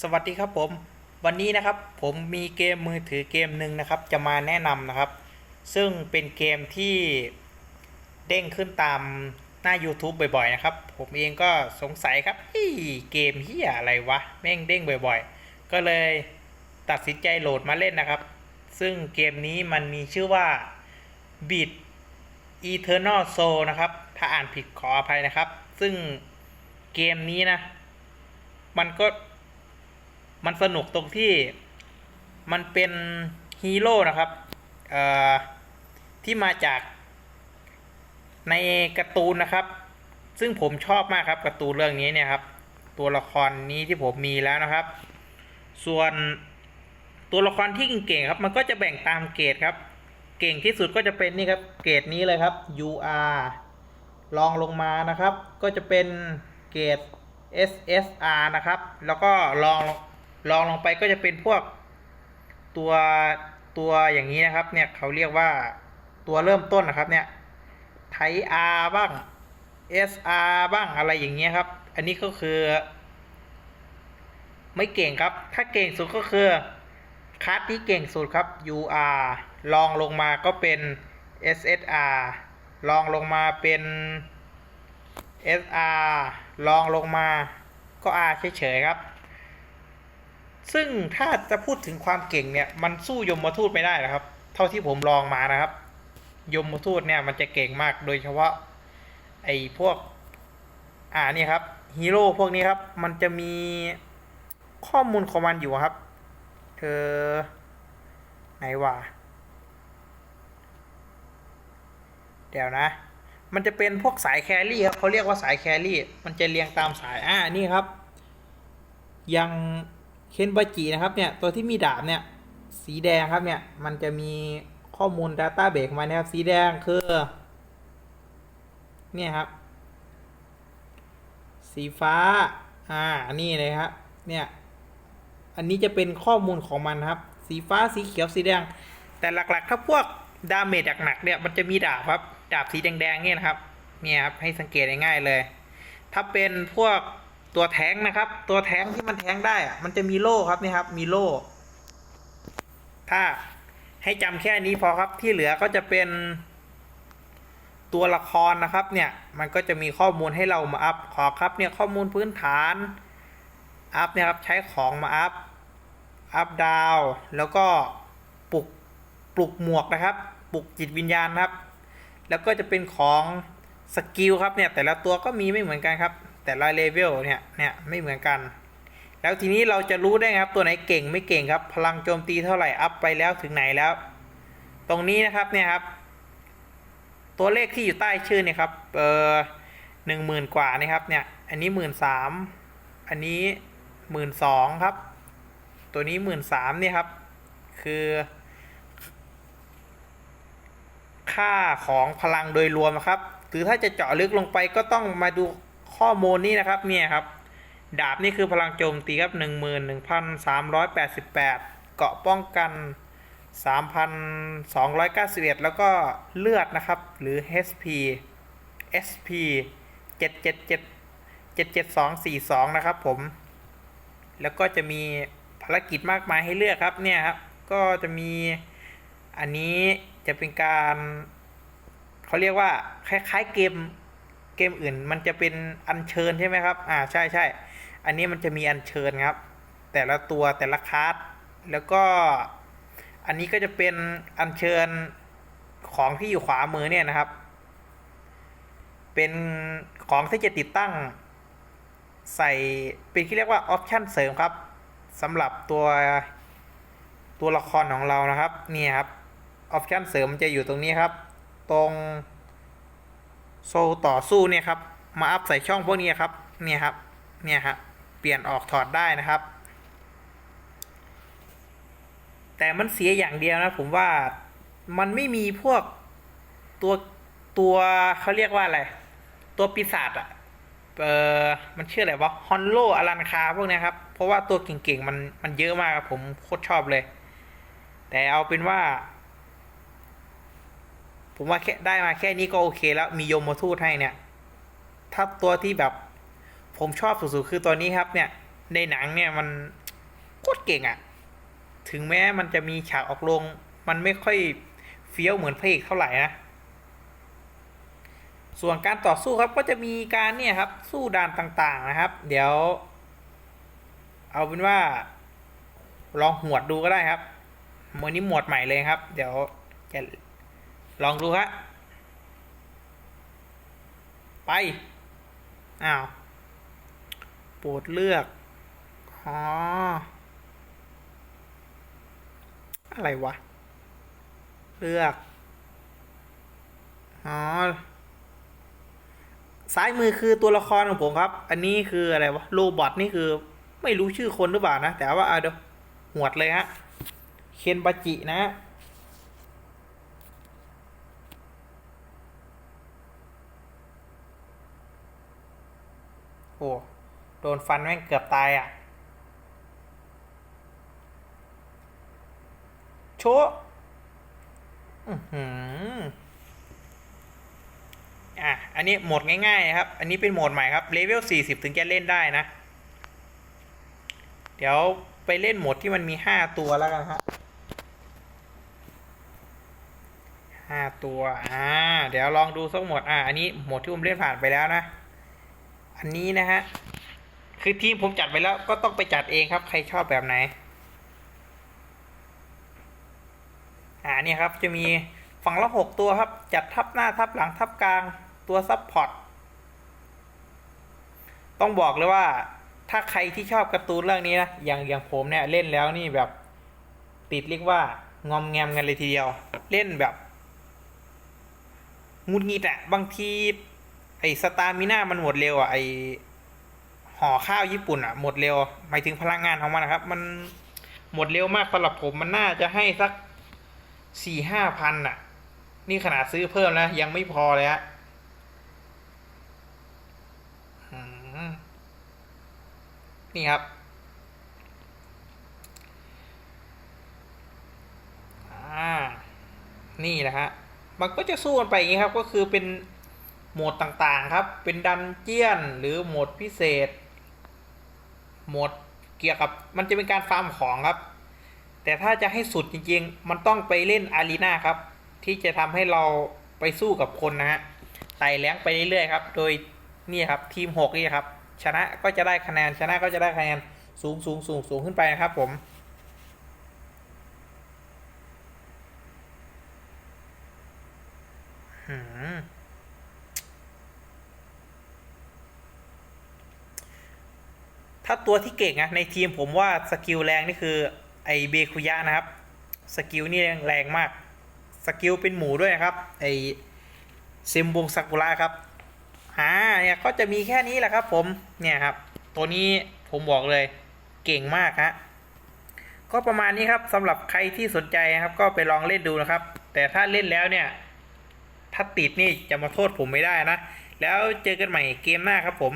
สวัสดีครับผม วันนี้นะครับผมมีเกมมือถือเกมหนึ่งนะครับ จะมาแนะนำนะครับ ซึ่งเป็นเกมที่เด้งขึ้นตามหน้า YouTube บ่อยๆนะครับ ผมเองก็สงสัยครับเฮ้ยเกมเฮียอะไรวะแม่งเด้งบ่อยๆ ก็เลยตัดสินใจโหลดมาเล่นนะครับ ซึ่งเกมนี้มันมีชื่อว่า Beat Eternal Soul นะครับ ถ้าอ่านผิดขออภัยนะครับ ซึ่งเกมนี้นะ มันก็ มันสนุกตรงที่มันเป็นฮีโร่นะครับที่มาจากในการ์ตูนนะครับ ซึ่งผมชอบมากครับการ์ตูนเรื่องนี้เนี่ยครับ ตัวละครนี้ที่ผมมีแล้วนะครับ ส่วนตัวละครที่เก่งๆครับ มันก็จะแบ่งตามเกรดครับ เก่งที่สุดก็จะเป็นนี่ครับ เกรดนี้เลยครับ UR ลองลงมานะครับ ก็จะเป็นเกรด SSR นะครับ แล้วก็ลอง ลองลงไปก็จะเป็นพวกตัวตัวอย่างนี้นะครับ เนี่ยเขาเรียกว่าตัวเริ่มต้นนะครับ เนี่ยไท R บ้าง SR บ้างอะไรอย่างเงี้ยครับ อันนี้ก็คือ ไม่เก่งครับ ถ้าเก่งสุดก็คือคัสที่เก่งสุดครับ UR ลองลงมาก็เป็น SSR ลองลงมาเป็น SR ลองลงมาก็ R เฉยๆครับ ซึ่งถ้าจะพูดถึงความเก่งเนี่ยมันสู้ยมทูตไม่ได้นะครับ เท่าที่ผมลองมานะครับ ยมทูตเนี่ยมันจะเก่งมากโดยเฉพาะไอ้พวกอ่านี่ครับฮีโร่พวกนี้ครับ มันจะมีข้อมูลของมันอยู่ครับ เธอไหนวะเดี๋ยวนะ มันจะเป็นพวกสายแครี่ครับเขาเรียกว่าสายแครี่ มันจะเรียงตามสาย อ่า นี่ครับ ยัง เคนบาจินะครับเนี่ยตัวที่มีดาบเนี่ยสีแดงครับเนี่ยมันจะมีข้อมูล Data b a s e มานะครับ สีแดงคือ เนี่ยครับ สีฟ้า อ่า นี่เลยครับ เนี่ย อันนี้จะเป็นข้อมูลของมันครับ สีฟ้าสีเขียวสีแดง แต่หลักๆ ถ้าพวกดาเมจหนักๆเนี่ยมันจะมีดาบครับ ดาบสีแดงๆเนี่ยนะครับ เนี่ยครับ ให้สังเกตง่ายๆเลย ถ้าเป็นพวก ตัวแท้งนะครับ ตัวแท้งที่มันแท้งได้อะมันจะมีโล่ครับนี่ครับ มีโล่ ถ้าให้จำแค่นี้พอครับที่เหลือก็จะเป็นตัวละครนะครับเนี่ยมันก็จะมีข้อมูลให้เรามาอัพขอครับเนี่ยข้อมูลพื้นฐานอัพเนี่ยครับใช้ของมาอัพอัพดาวแล้วก็ปลุกปลุกหมวกนะครับปลุกจิตวิญญาณครับ แล้วก็จะเป็นของสกิลครับเนี่ยแต่ละตัวก็มีไม่เหมือนกันครับ แต่ละเลเวลเนี่ยเนี่ยไม่เหมือนกัน แล้วทีนี้เราจะรู้ได้ไครับตัวไหนเก่งไม่เก่งครับ พลังโจมตีเท่าไหร่อัพไปแล้วถึงไหนแล้ว ตรงนี้นะครับเนี่ยครับ ตัวเลขที่อยู่ใต้ชื่อเนี่ยครับเออหนึ่งหมื่นกว่านี่ครับเนี่ยอันนี้หมื่นสามอันนี้หมื่นสองครับ ตัวนี้หมื่นสามเนี่ยครับ คือ ค่าของพลังโดยรวมนะครับ หรือถ้าจะเจาะลึกลงไปก็ต้องมาดู ข้อมูลนี้นะครับเนี่ยครับ ดาบนี่คือพลังโจมตีครับหนึ่งหมื่นหนึ่งพันสามร้อยแปดสิบแปดเกาะป้องกันสามพันสองร้อยเก้าสิบเอ็ดแล้วก็เลือดนะครับ หรือ HP SP เจ็ดเจ็ดเจ็ดเจ็ดเจ็ดสองสี่สองนะครับผม แล้วก็จะมีภารกิจมากมายให้เลือกครับเนี่ยครับ ก็จะมีอันนี้จะเป็นการ เขาเรียกว่าคล้ายๆเกม เกมอื่นมันจะเป็นอัญเชิญใช่ไหมครับ อ่าใช่ใช่อันนี้มันจะมีอัญเชิญครับ แต่ละตัวแต่ละคาร์ดแล้วก็อันนี้ก็จะเป็นอัญเชิญของที่อยู่ขวามือเนี่ยนะครับ เป็นของที่จะติดตั้ง ใส่เป็นที่เรียกว่าออปชันเสริมครับสำหรับตัวตัวละครของเรานะครับ นี่ครับออปชันเสริมจะอยู่ตรงนี้ครับ ตรง โซต่อสู้เนี่ยครับมาอัพใส่ช่องพวกนี้ครับเนี่ยครับเนี่ยครับเปลี่ยนออกถอดได้นะครับ แต่มันเสียอย่างเดียวนะผมว่ามันไม่มีพวกตัวตัวเขาเรียกว่าอะไร ตัวปีศาจอะเออมันชื่ออะไรวะฮอนโลอลันคาพวกนี้ครับ เพราะว่าตัวเก่งๆ มันมันเยอะมากครับผมโคตรชอบเลย แต่เอาเป็นว่า ผมว่าแค่ได้มาแค่นี้ก็โอเคแล้วมียมมาทูตให้เนี่ยถ้าตัวที่แบบผมชอบสุดๆคือตัวนี้ครับเนี่ย ในหนังเนี่ยมันโคตรเก่งอะ่ะ ถึงแม้มันจะมีฉากออกลง มันไม่ค่อยเฟี้ยวเหมือนพระเอกเท่าไหร่นะ ส่วนการต่อสู้ครับก็จะมีการเนี่ยครับ สู้ด่านต่างๆนะครับ เดี๋ยว เอาเป็นว่า ลองหวดดูก็ได้ครับมือนี้หมวดใหม่เลยครับ เดี๋ยวจะ ลองดูครับไป อ้าว โปรดเลือก อ๋อ อะไรวะ เลือก อ๋อ ซ้ายมือคือตัวละครของผมครับ อันนี้คืออะไรวะ โรบอทนี่คือไม่รู้ชื่อคนหรือเปล่านะ แต่ว่าเอาเดี๋ยวหวดเลยฮะ เคนบาจินะ โอ้โดนฟันแม่งเกือบตายอะ โชะอื้อหืออะ อันนี้โหมดง่ายๆครับ อันนี้เป็นโหมดใหม่ครับเลเวล40ถึงจะเล่นได้นะ เดี๋ยวไปเล่นโหมดที่มันมี5ตัวแล้วกันครับห้าตัว อ่า เดี๋ยวลองดูสักหมด อ่า อันนี้โหมดที่ผมเล่นผ่านไปแล้วนะ อันนี้นะฮะ คือทีมผมจัดไปแล้วก็ต้องไปจัดเองครับ ใครชอบแบบไหน อ่าเนี่ยครับจะมีฝั่งละหกตัวครับ จัดทับหน้าทับหลังทับกลางตัวซับพอร์ตต้องบอกเลยว่าถ้าใครที่ชอบการ์ตูนเรื่องนี้นะอย่างอย่างผมเนี่ยเล่นแล้วนี่แบบติดเรียกว่างอมแงมกันเลยทีเดียว เล่นแบบงุดงิดอะบางที อสตามิน่ามันหมดเร็วอะไอห่อข้าวญี่ปุ่นอะหมดเร็วหมายถึงพลังงานของมันนะครับ มันหมดเร็วมากสำหรับผมมันน่าจะให้สักสี่ห้าพันอะ นี่ขนาดซื้อเพิ่มแล้วยังไม่พอเลยฮะนี่ครับอ่านี่แหละฮะ มันก็จะสู้กันไปอย่างนี้ครับ ก็คือเป็น โหมดต่างๆครับ เป็นดันเจียนหรือโหมดพิเศษ โหมดเกี่ยวกับมันจะเป็นการฟาร์มของครับ แต่ถ้าจะให้สุดจริงๆ มันต้องไปเล่นอารีนาครับ ที่จะทำให้เราไปสู้กับคนนะฮะไต่แรงไปเรื่อยๆครับ โดยนี่ครับทีมหกนี่ครับ ชนะก็จะได้คะแนนชนะก็จะได้คะแนนสูงสูงสูงสูงขึ้นไปนะครับผม ถ้าตัวที่เก่งอะในทีมผมว่าสกิลแรงนี่คือไอเบคุยะนะครับ สกิลนี่แรงมาก สกิลเป็นหมูด้วยนะครับ ไอเซมบงซากุระครับอ่าเนี่ยก็จะมีแค่นี้แหละครับผมเนี่ยครับ ตัวนี้ผมบอกเลยเก่งมากฮะก็ประมาณนี้ครับสำหรับใครที่สนใจนะครับ ก็ไปลองเล่นดูนะครับ แต่ถ้าเล่นแล้วเนี่ย ถ้าติดนี่จะมาโทษผมไม่ได้นะ แล้วเจอกันใหม่เกมหน้าครับผม